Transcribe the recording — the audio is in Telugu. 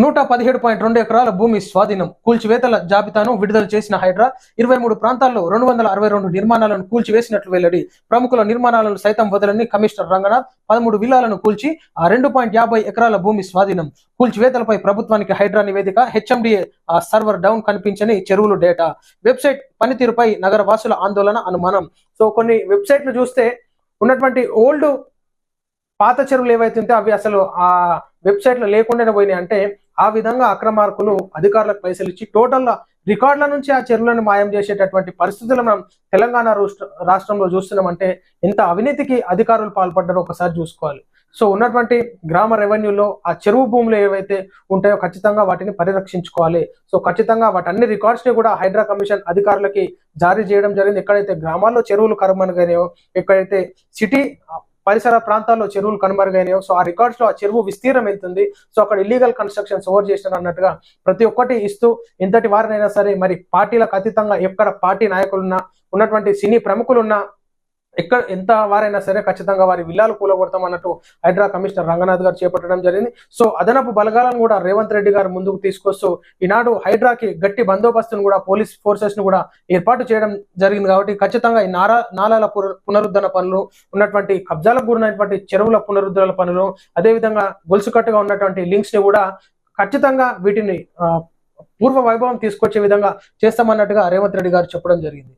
నూట పదిహేడు పాయింట్ రెండు ఎకరాల భూమి స్వాధీనం. కూల్చివేతల జాబితాను విడుదల చేసిన హైడ్రా ఇరవై మూడు ప్రాంతాల్లో రెండు వందల అరవై రెండు నిర్మాణాలను కూల్చివేసినట్లు వెల్లడి. ప్రముఖుల నిర్మాణాలను సైతం వదలని కమిషనర్ రంగనాథ్ పదమూడు విల్లాలను కూల్చి ఆ రెండు పాయింట్ యాభై ఎకరాల భూమి స్వాధీనం. కూల్చివేతలపై ప్రభుత్వానికి హైడ్రా నివేదిక హెచ్ఎండిఏ ఆ సర్వర్ డౌన్ కనిపించని చెరువులు డేటా. వెబ్సైట్ పనితీరుపై నగర వాసుల ఆందోళన అనుమానం. సో కొన్ని వెబ్సైట్లు చూస్తే ఉన్నటువంటి ఓల్డ్ పాత చెరువులు ఏవైతే ఉంటే అవి అసలు ఆ వెబ్సైట్లో లేకుండానే పోయినాయి. అంటే ఆ విధంగా అక్రమార్కులు అధికారులకు పైసలు ఇచ్చి టోటల్ రికార్డుల నుంచి ఆ చెరువులను మాయం చేసేటటువంటి పరిస్థితులు మనం తెలంగాణ రాష్ట్ర రాష్ట్రంలో చూస్తున్నామంటే ఎంత అవినీతికి అధికారులు పాల్పడ్డారో ఒకసారి చూసుకోవాలి. సో ఉన్నటువంటి గ్రామ రెవెన్యూలో ఆ చెరువు భూములు ఏవైతే ఉంటాయో ఖచ్చితంగా వాటిని పరిరక్షించుకోవాలి. సో ఖచ్చితంగా వాటి అన్ని రికార్డ్స్ని కూడా హైడ్రా కమిషన్ అధికారులకి జారీ చేయడం జరిగింది. ఎక్కడైతే గ్రామాల్లో చెరువులు కనుమరుగైనాయో ఎక్కడైతే సిటీ పరిసర ప్రాంతాల్లో చెరువులు కనుమరుగైనాయో సో ఆ రికార్డ్స్లో ఆ చెరువు విస్తీర్ణం ఎంతుంది సో అక్కడ ఇల్లీగల్ కన్స్ట్రక్షన్స్ ఓవర్ చేసిన అన్నట్టుగా ప్రతి ఒక్కటి ఇస్తూ ఇంతటి వారినైనా సరే మరి పార్టీలకు అతీతంగా ఎక్కడ పార్టీ నాయకులున్నా ఉన్నటువంటి సినీ ప్రముఖులున్నా ఎక్కడ ఎంత వారైనా సరే ఖచ్చితంగా వారి విల్లాలు కూలగొడతాం అన్నట్టు హైడ్రా కమిషనర్ రంగనాథ్ గారు చేపట్టడం జరిగింది. సో అదనపు బలగాలను కూడా రేవంత్ రెడ్డి గారు ముందుకు తీసుకొస్తూ ఈనాడు హైడ్రాకి గట్టి బందోబస్తును కూడా పోలీస్ ఫోర్సెస్ను కూడా ఏర్పాటు చేయడం జరిగింది కాబట్టి ఖచ్చితంగా ఈ నారా నాలాల పున- పునరుద్ధరణ పనులు ఉన్నటువంటి కబ్జాలకు గురైనటువంటి చెరువుల పునరుద్ధరణ పనులు అదేవిధంగా గొలుసుకట్టుగా ఉన్నటువంటి లింక్స్ని కూడా ఖచ్చితంగా వీటిని పూర్వ వైభవం తీసుకొచ్చే విధంగా చేస్తామన్నట్టుగా రేవంత్ రెడ్డి గారు చెప్పడం జరిగింది.